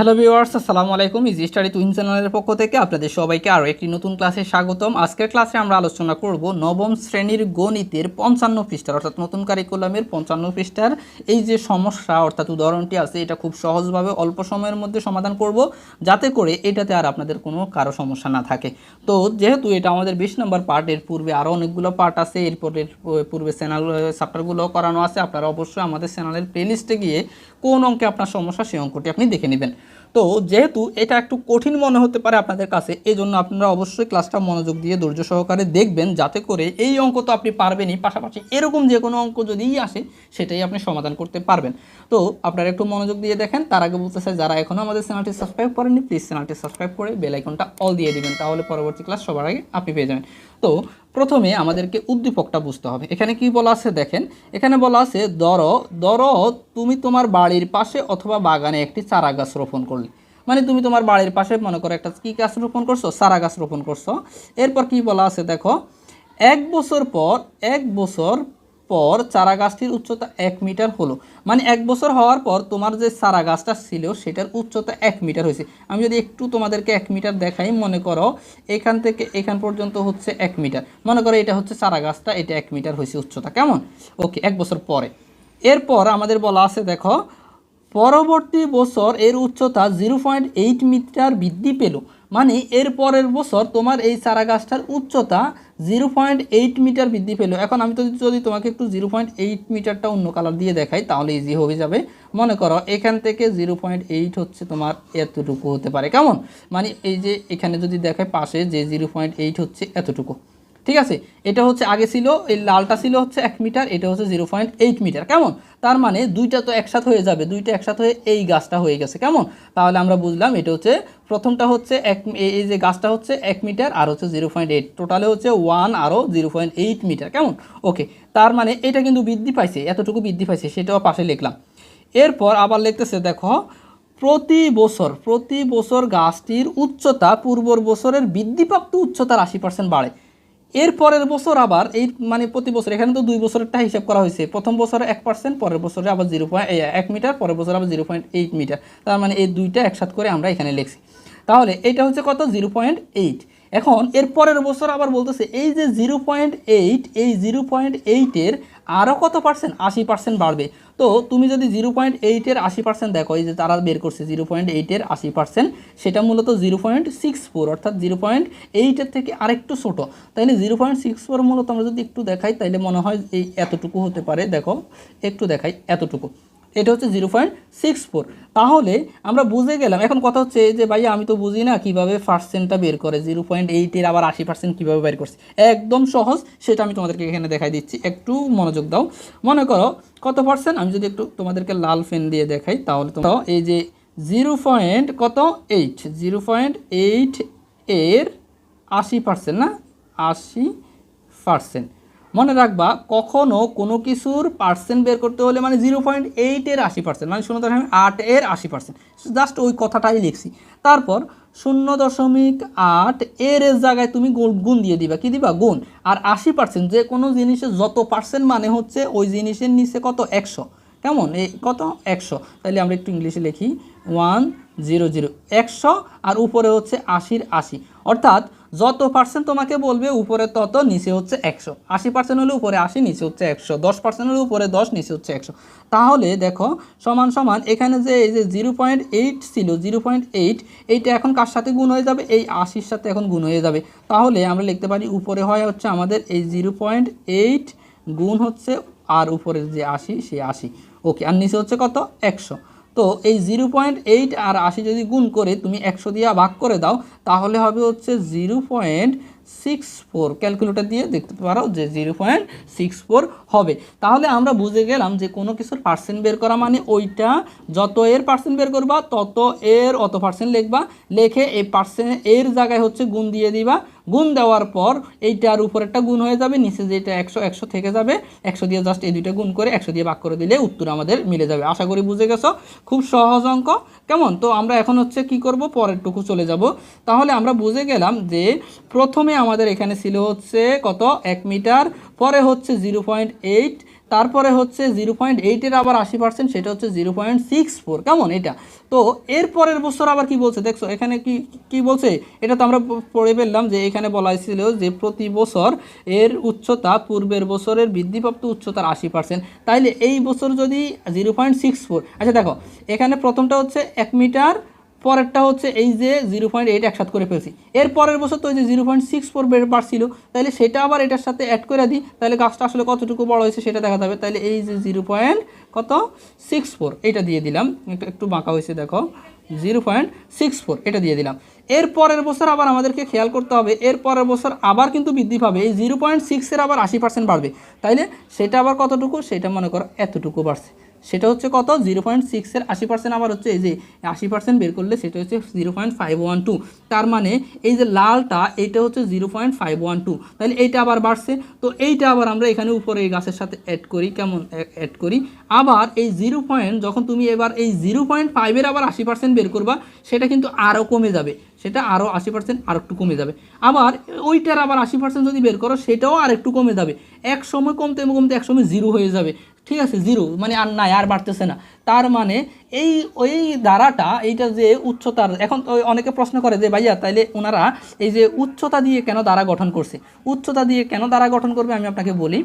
Hello viewers আসসালামু আলাইকুম। Easy study twin চ্যানেলের পক্ষ থেকে আপনাদের সবাইকে আরও একটি নতুন ক্লাসে স্বাগতম। আজকের ক্লাসে আমরা আলোচনা করব নবম শ্রেণির গণিতের পঞ্চান্ন পৃষ্ঠার, অর্থাৎ নতুন কারিকুলামের পঞ্চান্ন পৃষ্ঠার এই যে সমস্যা, অর্থাৎ উদাহরণটি আছে, এটা খুব সহজভাবে অল্প সময়ের মধ্যে সমাধান করব, যাতে করে এটাতে আর আপনাদের কোনো কারও সমস্যা না থাকে। তো যেহেতু এটা আমাদের বিশ নম্বর পার্ট এর পূর্বে আরও অনেকগুলো পার্ট আছে এরপরের পূর্বে চ্যানেল চ্যাপ্টারগুলো করানো আছে, আপনারা অবশ্যই আমাদের চ্যানেলের প্লেলিস্টে গিয়ে কোন অঙ্কে আপনার সমস্যা, সেই অঙ্কটি আপনি দেখে নেবেন। তো যেহেতু এটা একটু কঠিন মনে হতে পারে আপনাদের কাছে এই জন্য আপনারা অবশ্যই ক্লাসটা মনোযোগ দিয়ে ধৈর্য সহকারে দেখবেন, যাতে করে এই অঙ্ক তো আপনি পারবেনই। পাশাপাশি এরকম যে কোনো অঙ্ক যদিই আসে, সেটাই আপনি সমাধান করতে পারবেন। তো আপনারা একটু মনোযোগ দিয়ে দেখেন। তার আগে বলতে চাই যারা এখনও আমাদের চ্যানেলটি সাবস্ক্রাইব করেননি প্লিজ চ্যানেলটি সাবস্ক্রাইব করে বেল আইকনটা অল দিয়ে দিবেন, তাহলে পরবর্তী ক্লাস সবার আগে আপনি পেয়ে যাবেন। তো প্রথমে আমাদেরকে উদ্দীপকটা বুঝতে হবে। এখানে কি বলা আছে দেখেন? এখানে বলা আছে, দর দর, তুমি তোমার বাড়ির পাশে অথবা বাগানে একটি চারা গাছ রোপণ করলে। মানে তুমি তোমার বাড়ির পাশে মনে করো একটা কী গাছ রোপণ করছ? চারা গাছ রোপণ করছ। এরপর কি বলা আছে দেখো? এক বছর পর, এক বছর পর চারা গাছটির উচ্চতা এক মিটার হলো। মানে এক বছর হওয়ার পর তোমার যে চারা গাছটা ছিল, সেটার উচ্চতা এক মিটার হয়েছে। আমি যদি একটু তোমাদেরকে এক মিটার দেখাই, মনে করো এখান থেকে এখান পর্যন্ত হচ্ছে এক মিটার। মনে করো এটা হচ্ছে চারা গাছটা এটা এক মিটার হয়েছে উচ্চতা। কেমন? ওকে, এক বছর পরে। এরপর আমাদের বলা আছে, দেখো, পরবর্তী বছর এর উচ্চতা জিরো পয়েন্ট এইট মিটার বৃদ্ধি পেল। মানে এর পরের বছর তোমার এই চারা গাছটার উচ্চতা জিরো পয়েন্ট এইট মিটার বৃদ্ধি পেল। এখন আমি তো যদি তোমাকে একটু জিরো পয়েন্ট এইট মিটারটা অন্য কালার দিয়ে দেখাই, তাহলে ইজি হয়ে যাবে। মনে করো এখান থেকে জিরো পয়েন্ট এইট হচ্ছে তোমার এতটুকু হতে পারে। কেমন? মানে এই যে এখানে যদি দেখায় পাশে যে জিরো পয়েন্ট এইট হচ্ছে এতটুকু। ঠিক আছে? এটা হচ্ছে আগে ছিল, এই লালটা ছিল হচ্ছে এক মিটার, এটা হচ্ছে জিরো পয়েন্ট এইট মিটার, কেমন? তার মানে দুইটা তো একসাথে হয়ে যাবে, দুইটা একসাথে হয়ে এই গাছটা হয়ে গেছে, কেমন? তাহলে আমরা বুঝলাম এটা হচ্ছে, প্রথমটা হচ্ছে এক এই যে গাছটা হচ্ছে এক মিটার আর হচ্ছে জিরো পয়েন্ট এইট, টোটালে হচ্ছে ওয়ান আরও জিরো পয়েন্ট এইট মিটার, কেমন? ওকে, তার মানে এটা কিন্তু বৃদ্ধি পাইছে, এতটুকু বৃদ্ধি পাইছে, সেটাও পাশে লিখলাম। এরপর আবার লিখতেছে, দেখো, প্রতি বছর প্রতি বছর গাছটির উচ্চতা পূর্বর বছরের বৃদ্ধিপ্রাপ্ত উচ্চতার আশি পার্সেন্ট বাড়ে। এর পরের বছর আবার এই মানে প্রতি বছর, এখানে তো দুই বছরেরটা হিসাব করা হয়েছে। প্রথম বছরে এক পার্সেন্ট পরের বছরে আবার জিরো এক মিটার, পরের বছর আবার জিরো পয়েন্ট এইট মিটার। তার মানে এই দুইটা একসাথে করে আমরা এখানে লিখছি। তাহলে এটা হচ্ছে কত? জিরো পয়েন্ট এইট এখন এর পরের বছর আবার বলতেছে, এই যে জিরো পয়েন্ট এইট এই জিরো পয়েন্ট এইটের আরও কত পার্সেন্ট আশি পার্সেন্ট বাড়বে। তো তুমি যদি জিরো পয়েন্ট এইটের আশি পার্সেন্ট দেখো, এই যে তারা বের করছে জিরো পয়েন্ট এইটের আশি পার্সেন্ট সেটা মূলত জিরো পয়েন্ট সিক্স ফোর অর্থাৎ জিরো পয়েন্ট এইটের থেকে আরেকটু ছোটো। তাইলে জিরো পয়েন্ট সিক্স ফোর মূলত আমরা যদি একটু দেখাই, তাইলে মনে হয় এই এতটুকু হতে পারে। দেখো, একটু দেখাই, এতটুকু। এটা হচ্ছে জিরো পয়েন্ট সিক্স ফোর। তাহলে আমরা বুঝে গেলাম, এখন কথা হচ্ছে যে ভাই আমি তো বুঝি না কীভাবে পার্সেন্টটা বের করে, জিরো পয়েন্ট এইটের আবার আশি পার্সেন্ট কীভাবে বের করছে। একদম সহজ, সেটা আমি তোমাদেরকে এখানে দেখাই দিচ্ছি। একটু মনোযোগ দাও। মনে করো কত পার্সেন্ট আমি যদি একটু তোমাদেরকে লাল ফেন দিয়ে দেখাই, তাহলে তো এই যে জিরো পয়েন্ট কত এইট? জিরো পয়েন্ট এইট এর আশি পার্সেন্ট না? আশি পার্সেন্ট মনে রাখবা, কখনো কোনো কিছুর পার্সেন্ট বের করতে হলে মানে জিরো পয়েন্ট এইটের আশি পার্সেন্ট মানে শূন্য দশমিক আট এর আশি পার্সেন্ট জাস্ট ওই কথাটাই লিখছি। তারপর শূন্য দশমিক আট এর জায়গায় তুমি গুণ দিয়ে দিবা। কি দিবা? গুণ। আর আশি পার্সেন্ট যে কোনো জিনিসের যত পার্সেন্ট মানে হচ্ছে ওই জিনিসের নিচে কত? একশো। কেমন? এই কত? একশো। তাহলে আমরা একটু ইংলিশে লিখি। ওয়ান জিরো জিরো একশো আর উপরে হচ্ছে আশির আশি। অর্থাৎ যত পার্সেন্ট তোমাকে বলবে উপরে তত নিচে হচ্ছে একশো। আশি পার্সেন্ট হলে উপরে আশি, নিচে হচ্ছে একশো। দশ পার্সেন্ট হলে উপরে দশ, নিচে হচ্ছে একশো। তাহলে দেখো, সমান সমান এখানে যে এই যে জিরো পয়েন্ট এইট ছিল জিরো পয়েন্ট এইট এইটা এখন কার সাথে গুণ হয়ে যাবে? এই আশির সাথে এখন গুণ হয়ে যাবে। তাহলে আমরা লিখতে পারি উপরে হয় হচ্ছে আমাদের এই জিরো পয়েন্ট এইট গুণ হচ্ছে আর উপরে যে আশি সে আশি। ওকে, আর নিচে হচ্ছে কত? একশো। তো এই জিরো পয়েন্ট এইট আর আশি যদি গুণ করে তুমি একশো দিয়ে ভাগ করে দাও, তাহলে হবে হচ্ছে zero point six four. Calculator দিয়ে দেখতে পারো যে জিরো পয়েন্ট সিক্স ফোর হবে। তাহলে আমরা বুঝে গেলাম যে কোনো কিছুর পার্সেন্ট বের করা মানে ওইটা যত এর পার্সেন্ট বের করবা, তত এর অত পার্সেন্ট লিখবা, লেখে এই পার্সেন্ট এর জায়গায় হচ্ছে গুণ দিয়ে দিবা। গুণ দেওয়ার পর এইটার উপর একটা গুণ হয়ে যাবে, নিচে যেটা একশো একশো থেকে যাবে, একশো দিয়ে জাস্ট এই দুইটা গুণ করে একশো দিয়ে ভাগ করে দিলে উত্তর আমাদের মিলে যাবে। আশা করি বুঝে গেছো? খুব সহজ অঙ্ক। কেমন? তো আমরা এখন হচ্ছে কি করব? পরেরটুকু চলে যাব। তাহলে আমরা বুঝে গেলাম যে প্রথমে আমাদের এখানে ছিল হচ্ছে কত? এক মিটার, পরে হচ্ছে জিরো পয়েন্ট এইট তারপরে হচ্ছে জিরো পয়েন্ট এইটের আবার আশি পার্সেন্ট সেটা হচ্ছে জিরো পয়েন্ট সিক্স ফোর। কেমন এটা? তো এর পরের বছর আবার কি বলছে? দেখছ, এখানে কি কি বলছে? এটা তো আমরা পড়ে ফেললাম যে এখানে বলা হয়েছিল যে প্রতি বছর এর উচ্চতা পূর্বের বছরের বৃদ্ধিপ্রাপ্ত উচ্চতার আশি পার্সেন্ট তাইলে এই বছর যদি জিরো পয়েন্ট সিক্স ফোর আচ্ছা দেখো, এখানে প্রথমটা হচ্ছে এক মিটার পরেরটা হচ্ছে এই যে জিরো পয়েন্ট এইট একসাথে করে ফেলছি। এর পরের বছর তো ওই যে জিরো পয়েন্ট সিক্স ফোর বাড়ছিল তাহলে সেটা আবার এটার সাথে অ্যাড করে দিই তাহলে গাছটা আসলে কতটুকু বড় হয়েছে সেটা দেখা যাবে। তাহলে এই যে জিরো পয়েন্ট কত? সিক্স ফোর, এটা দিয়ে দিলাম। একটু একটু বাঁকা হয়েছে, দেখো। জিরো পয়েন্ট সিক্স ফোর, এটা দিয়ে দিলাম। এর পরের বছর আবার আমাদেরকে খেয়াল করতে হবে, এর পরের বছর আবার কিন্তু বৃদ্ধি পাবে। এই জিরো পয়েন্ট সিক্সের আবার আশি পার্সেন্ট বাড়বে। তাইলে সেটা আবার কতটুকু? সেটা মনে করো এতটুকু বাড়ছে। সেটা হচ্ছে কত? জিরো পয়েন্ট সিক্সের আশি পার্সেন্ট আবার হচ্ছে এই যে আশি পার্সেন্ট বের করলে সেটা হচ্ছে zero point five one two. তার মানে এই যে লালটা, এইটা হচ্ছে zero point five one two. তাহলে এইটা আবার বাড়ছে। তো এইটা আবার আমরা এখানে উপরে এই গাছের সাথে অ্যাড করি, কেমন অ্যাড করি? আবার এই জিরো পয়েন্ট, যখন তুমি এবার এই জিরো পয়েন্ট ফাইভের আবার আশি পার্সেন্ট বের করবা, সেটা কিন্তু আরও কমে যাবে। সেটা আরও আশি পার্সেন্ট আর একটু কমে যাবে। আবার ওইটার আবার আশি পার্সেন্ট যদি বের করো, সেটাও আর একটু কমে যাবে। এক সময় কমতে কমতে এক সময় জিরো হয়ে যাবে। ঠিক আছে জিরো মানে আর নাই, আর বাড়তেছে না। তার মানে এই, ওই দ্বারাটা এইটা যে উচ্চতার, এখন অনেকে প্রশ্ন করে যে, ভাইয়া, তাইলে ওনারা এই যে উচ্চতা দিয়ে কেন দ্বারা গঠন করছে? উচ্চতা দিয়ে কেন দ্বারা গঠন করবে? আমি আপনাকে বলি,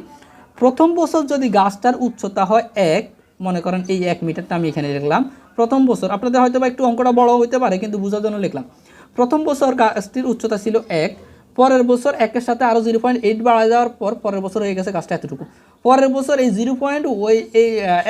প্রথম বছর যদি গাছটার উচ্চতা হয় এক, মনে করেন এই এক মিটারটা আমি এখানে লিখলাম, প্রথম বছর, আপনাদের হয়তো বা একটু অঙ্কটা বড় হইতে পারে, কিন্তু বোঝার জন্য লিখলাম। প্রথম বছর গাছটির উচ্চতা ছিল এক, পরের বছর একের সাথে আরও জিরো পয়েন্ট এইট বাড়া যাওয়ার পর পরের বছর হয়ে গেছে গাছটা এতটুকু। পরের বছর এই জিরো পয়েন্ট ওই, এই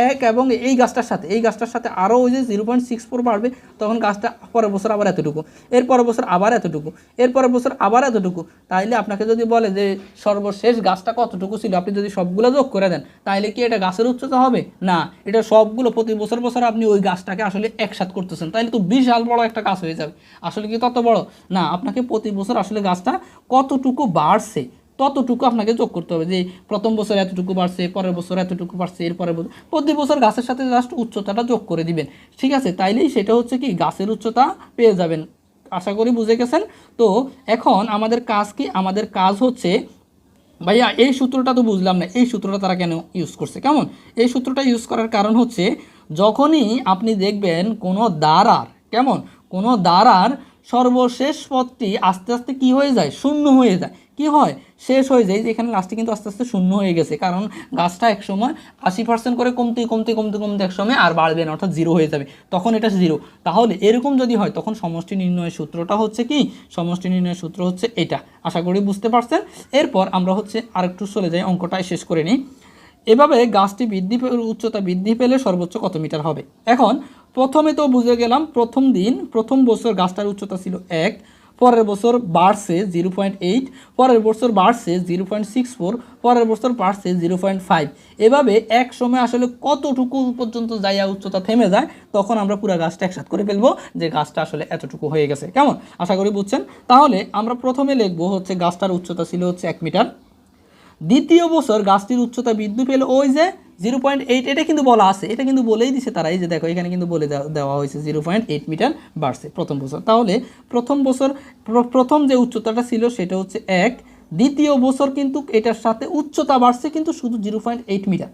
এক এবং এই গাছটার সাথে, এই গাছটার সাথে আরও ওই যে জিরো পয়েন্ট সিক্স ফোর বাড়বে, তখন গাছটা পরের বছর আবার এতটুকু। এর পরের বছর আবার এতটুকু। এর পরের বছর আবার এতটুকু। তাইলে আপনাকে যদি বলে যে সর্বশেষ গাছটা কতটুকু ছিল, আপনি যদি সবগুলো যোগ করে দেন তাহলে কি এটা গাছের উচ্চতা হবে? না, এটা সবগুলো প্রতি বছর বছর আপনি ওই গাছটাকে আসলে একসাথ করতেছেন। তাহলে তো বিশাল বড় একটা গাছ হয়ে যাবে। আসলে কি তত বড়? না, আপনাকে প্রতি বছর আসলে গাছটা কতটুকু বাড়ছে ততটুকু আপনাকে যোগ করতে হবে যে প্রথম বছর এতটুকু বাড়ছে, পরের বছর এতটুকু বাড়ছে এর পরের বছর প্রতি বছর গাছের সাথে জাস্ট উচ্চতাটা যোগ করে দিবেন। ঠিক আছে? তাইলেই সেটা হচ্ছে কি? গাছের উচ্চতা পেয়ে যাবেন। আশা করি বুঝে গেছেন? তো এখন আমাদের কাজ কি? আমাদের কাজ হচ্ছে ভাইয়া, এই সূত্রটা তো বুঝলাম না। এই সূত্রটা তারা কেন ইউজ করছে? কেমন? এই সূত্রটা ইউজ করার কারণ হচ্ছে, যখনই আপনি দেখবেন কোনো দ্বারার কেমন? কোনো দ্বারার সর্বশেষ পদটি আস্তে আস্তে কি হয়ে যায়? শূন্য হয়ে যায়। কি হয়? শেষ হয়ে যায়। যে এখানে লাস্টে কিন্তু আস্তে আস্তে শূন্য হয়ে গেছে। কারণ গাছটা একসময় আশি পার্সেন্ট করে কমতে কমতে কমতে কমতে একসময় আর বাড়বে না, অর্থাৎ জিরো হয়ে যাবে। তখন এটা জিরো তাহলে এরকম যদি হয়, তখন সমষ্টি নির্ণয়ের সূত্রটা হচ্ছে কি? সমষ্টি নির্ণয়ের সূত্র হচ্ছে এটা। আশা করি বুঝতে পারছেন? এরপর আমরা হচ্ছে আরেকটু চলে যাই, অঙ্কটাই শেষ করে নিই। এভাবে গাছটি বৃদ্ধি, উচ্চতা বৃদ্ধি পেলে সর্বোচ্চ কত মিটার হবে? এখন প্রথমে তো বুঝে গেলাম প্রথম দিন, প্রথম বছর গাছটার উচ্চতা ছিল এক, পরের বছর বাড়ছে জিরো পয়েন্ট এইট, পরের বছর বাড়ছে জিরো পয়েন্ট সিক্স ফোর, পরের বছর বাড়ছে জিরো পয়েন্ট ফাইভ। এভাবে এক সময় আসলে কতটুকু পর্যন্ত যাইয়া উচ্চতা থেমে যায়, তখন আমরা পুরো গাছটা একসাথ করে ফেলব যে গাছটা আসলে এতটুকু হয়ে গেছে। কেমন? আশা করি বুঝছেন? তাহলে আমরা প্রথমে লিখব হচ্ছে গাছটার উচ্চতা ছিল হচ্ছে এক মিটার। দ্বিতীয় বছর গাছটির উচ্চতা বৃদ্ধি পেল ওই যে জিরো পয়েন্ট এইট, এটা কিন্তু বলা আছে। এটা কিন্তু বলেই দিছে তারা। এই যে দেখো, এখানে কিন্তু বলে দেওয়া- হয়েছে জিরো পয়েন্ট এইট মিটার বাড়ছে প্রথম বছর। তাহলে প্রথম বছর প্রথম যে উচ্চতাটা ছিল সেটা হচ্ছে এক। দ্বিতীয় বছর কিন্তু এটার সাথে উচ্চতা বাড়ছে কিন্তু শুধু জিরো পয়েন্ট এইট মিটার।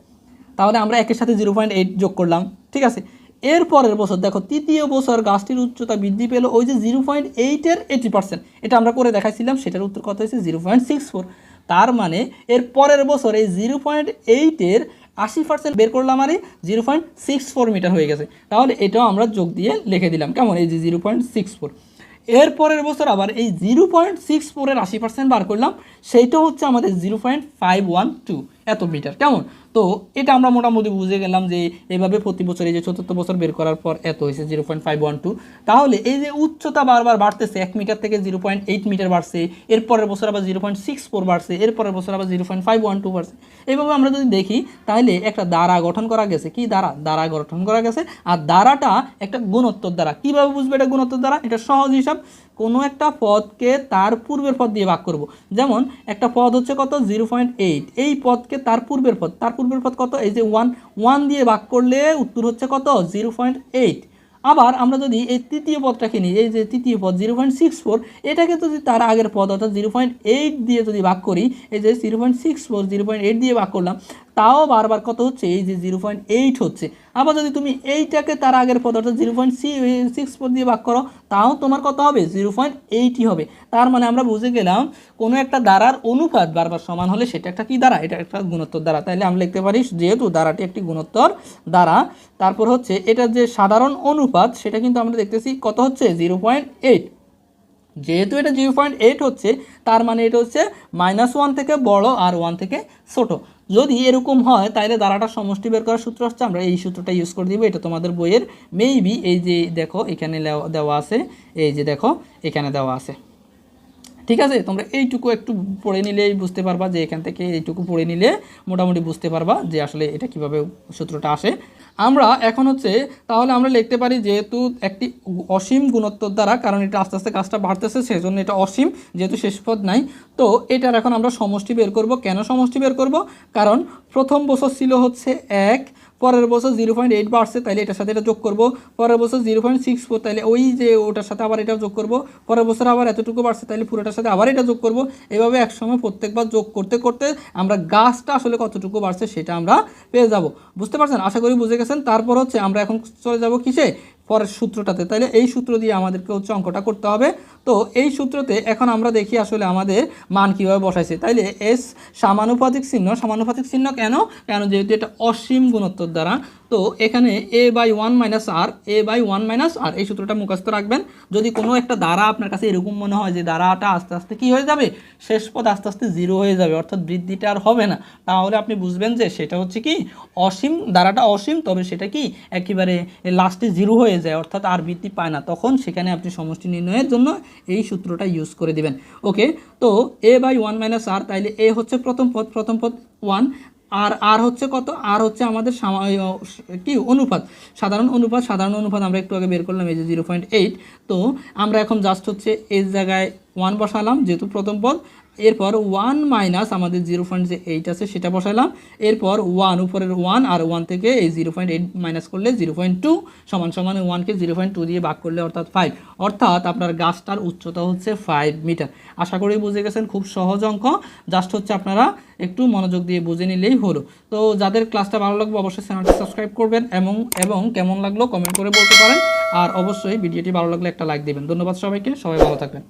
তাহলে আমরা একের সাথে জিরো পয়েন্ট এইট যোগ করলাম, ঠিক আছে? এর পরের বছর দেখো, তৃতীয় বছর গাছটির উচ্চতা বৃদ্ধি পেল ওই যে জিরো পয়েন্ট এইটের এইটি পার্সেন্ট এটা আমরা করে দেখাইছিলাম, সেটার উত্তর কত হয়েছে? Zero point six four. তার মানে এর পরের বছর এই জিরো পয়েন্ট এইটের আশি পার্সেন্ট বের করলাম আরে zero point six four metre হয়ে গেছে। তাহলে এটাও আমরা যোগ দিয়ে লিখে দিলাম। কেমন? এই যে জিরো পয়েন্ট সিক্স ফোর এর পরের বছর আবার এই জিরো পয়েন্ট সিক্স ফোরের আশি পার্সেন্ট বার করলাম, সেইটা হচ্ছে আমাদের zero point five one two এত মিটার কেমন? তো এটা আমরা মোটামুটি বুঝে গেলাম যে এইভাবে প্রতি বছর এই যে চতুর্থ বছর বের করার পর এত হয়েছে zero point five one two তাহলে এই যে উচ্চতা বারবার বাড়তেছে, এক মিটার থেকে জিরো পয়েন্ট এইট মিটার বাড়ছে এর পরের বছর আবার জিরো পয়েন্ট সিক্স ফোর বাড়ছে এর পরের বছর আবার zero point five one two বাড়ছে। এইভাবে আমরা যদি দেখি, তাহলে একটা দ্বারা গঠন করা গেছে। কি দ্বারা? দ্বারা গঠন করা গেছে। আর দ্বারাটা একটা গুণোত্তর দ্বারা। কীভাবে বুঝবে এটা গুণোত্তর দ্বারা? এটা সহজ হিসাব। কোনো একটা পদকে তার পূর্বের পদ দিয়ে ভাগ করব। যেমন, একটা পদ হচ্ছে কত? Zero point eight. এই পদকে তার পূর্বের পদ। তার পূর্বের পদ কত? এই যে ওয়ান ওয়ান দিয়ে ভাগ করলে উত্তর হচ্ছে কত? Zero point eight. আবার আমরা যদি এই তৃতীয় পদটাকে নিই, এই যে তৃতীয় পদ, জিরো পয়েন্ট সিক্স ফোর, এটাকে যদি তার আগের পদ অর্থাৎ জিরো পয়েন্ট এইট দিয়ে যদি ভাগ করি, এই যে zero point six four, zero point eight দিয়ে ভাগ করলাম তাও বারবার কত হচ্ছে? এই যে জিরো পয়েন্ট এইট হচ্ছে। আবার যদি তুমি এইটাকে তার আগের পদ অর্থাৎ জিরো পয়েন্ট সিক্স পদ দিয়ে ভাগ করো, তাও তোমার কত হবে? জিরো পয়েন্ট এইটই হবে। তার মানে আমরা বুঝে গেলাম, কোনো একটা দ্বারার অনুপাত বারবার সমান হলে সেটা একটা কি দ্বারা? এটা একটা গুণোত্তর দ্বারা। তাহলে আমরা লিখতে পারি, যেহেতু দ্বারাটি একটি গুণোত্তর দ্বারা, তারপর হচ্ছে এটা যে সাধারণ অনুপাত, সেটা কিন্তু আমরা দেখতেছি কত হচ্ছে? Zero point eight. যেহেতু এটা জিরো পয়েন্ট এইট হচ্ছে, তার মানে এটা হচ্ছে মাইনাস ওয়ান থেকে বড় আর ওয়ান থেকে ছোট। যদি এরকম হয় তাহলে দাঁড়াটা সমষ্টি বের করার সূত্র হচ্ছে, আমরা এই সূত্রটা ইউজ করে দিব, এটা তোমাদের বইয়ের। মেইবি এই যে দেখো, এখানে দেওয়া আছে, এই যে দেখো, এখানে দেওয়া আছে। ঠিক আছে? তোমরা এইটুকু একটু পড়ে নিলেই বুঝতে পারবা যে এখান থেকে এইটুকু পড়ে নিলে মোটামুটি বুঝতে পারবা যে আসলে এটা কীভাবে সূত্রটা আসে। আমরা এখন হচ্ছে, তাহলে আমরা লিখতে পারি যেহেতু একটি অসীম গুণোত্তর দ্বারা, কারণ এটা আস্তে আস্তে কাজটা বাড়তেছে, সেজন্য এটা অসীম, যেহেতু শেষ পদ নাই। তো এটার এখন আমরা সমষ্টি বের করব। কেন সমষ্টি বের করব? কারণ প্রথম বছর ছিল হচ্ছে এক পরের বছর জিরো পয়েন্ট এইট বাড়ছে তাহলে এটার সাথে এটা যোগ করব। পরের বছর জিরো পয়েন্ট সিক্স ফোর তাহলে ওই যে ওটার সাথে আবার এটা যোগ করব। পরের বছর আবার এতটুকু বাড়ছে তাহলে পুরোটার সাথে আবার এটা যোগ করব। এভাবে একসময় প্রত্যেকবার যোগ করতে করতে আমরা গাছটা আসলে কতটুকু বাড়ছে সেটা আমরা পেয়ে যাব। বুঝতে পারছেন? আশা করি বুঝে গেছেন। তারপর হচ্ছে আমরা এখন চলে যাব কিসে? পরের সূত্রটাতে। তাহলে এই সূত্র দিয়ে আমাদেরকে হচ্ছে অঙ্কটা করতে হবে। তো এই সূত্রতে এখন আমরা দেখি আসলে আমাদের মান কীভাবে বসাইছে। তাইলে এস সমানুপাতিক চিহ্ন সমানুপাতিক চিহ্ন কেন? কেন যেহেতু এটা অসীম গুণোত্তর দ্বারা। তো এখানে a by one minus r a by one minus r এই সূত্রটা মুখস্থ রাখবেন। যদি কোনো একটা দ্বারা আপনার কাছে এরকম মনে হয় যে দ্বারাটা আস্তে আস্তে কি হয়ে যাবে? শেষ পদ আস্তে আস্তে জিরো হয়ে যাবে, অর্থাৎ বৃদ্ধিটা আর হবে না। তাহলে আপনি বুঝবেন যে সেটা হচ্ছে কি? অসীম, দ্বারাটা অসীম, তবে সেটা কি? একেবারে লাস্টে জিরো হয়ে যায়, অর্থাৎ আর বৃদ্ধি পায় না। তখন সেখানে আপনি সমষ্টি নির্ণয়ের জন্য এই সূত্রটা ইউজ করে দিবেন। ওকে তো a by one minus r তাইলে এ হচ্ছে প্রথম পদ প্রথম পদ ওয়ান আর আর হচ্ছে কত? আর হচ্ছে আমাদের কি? অনুপাত। সাধারণ অনুপাত সাধারণ অনুপাত আমরা একটু আগে বের করলাম, এই যে জিরো পয়েন্ট এইট তো আমরা এখন জাস্ট হচ্ছে এই জায়গায় ওয়ান বসালাম, যেহেতু প্রথম পদ এরপর ওয়ান মাইনাস আমাদের জিরো পয়েন্ট যে এইট আছে, সেটা বসালাম। এরপর ওয়ান উপরের ওয়ান আর ওয়ান থেকে এই জিরো পয়েন্ট এইট মাইনাস করলে জিরো পয়েন্ট টু সমান সমান ওয়ানকে জিরো পয়েন্ট টু দিয়ে ভাগ করলে অর্থাৎ ফাইভ অর্থাৎ আপনার গাছটার উচ্চতা হচ্ছে ফাইভ মিটার আশা করি বুঝে গেছেন, খুব সহজ অঙ্ক। জাস্ট হচ্ছে আপনারা একটু মনোযোগ দিয়ে বুঝে নিলেই হলো। তো যাদের ক্লাসটা ভালো লাগবে, অবশ্যই চ্যানেলটা সাবস্ক্রাইব করবেন এবং এবং কেমন লাগল কমেন্ট করে বলতে পারেন। আর অবশ্যই ভিডিওটি ভালো লাগলে একটা লাইক দিবেন। ধন্যবাদ সবাইকে, সবাই ভালো থাকবেন।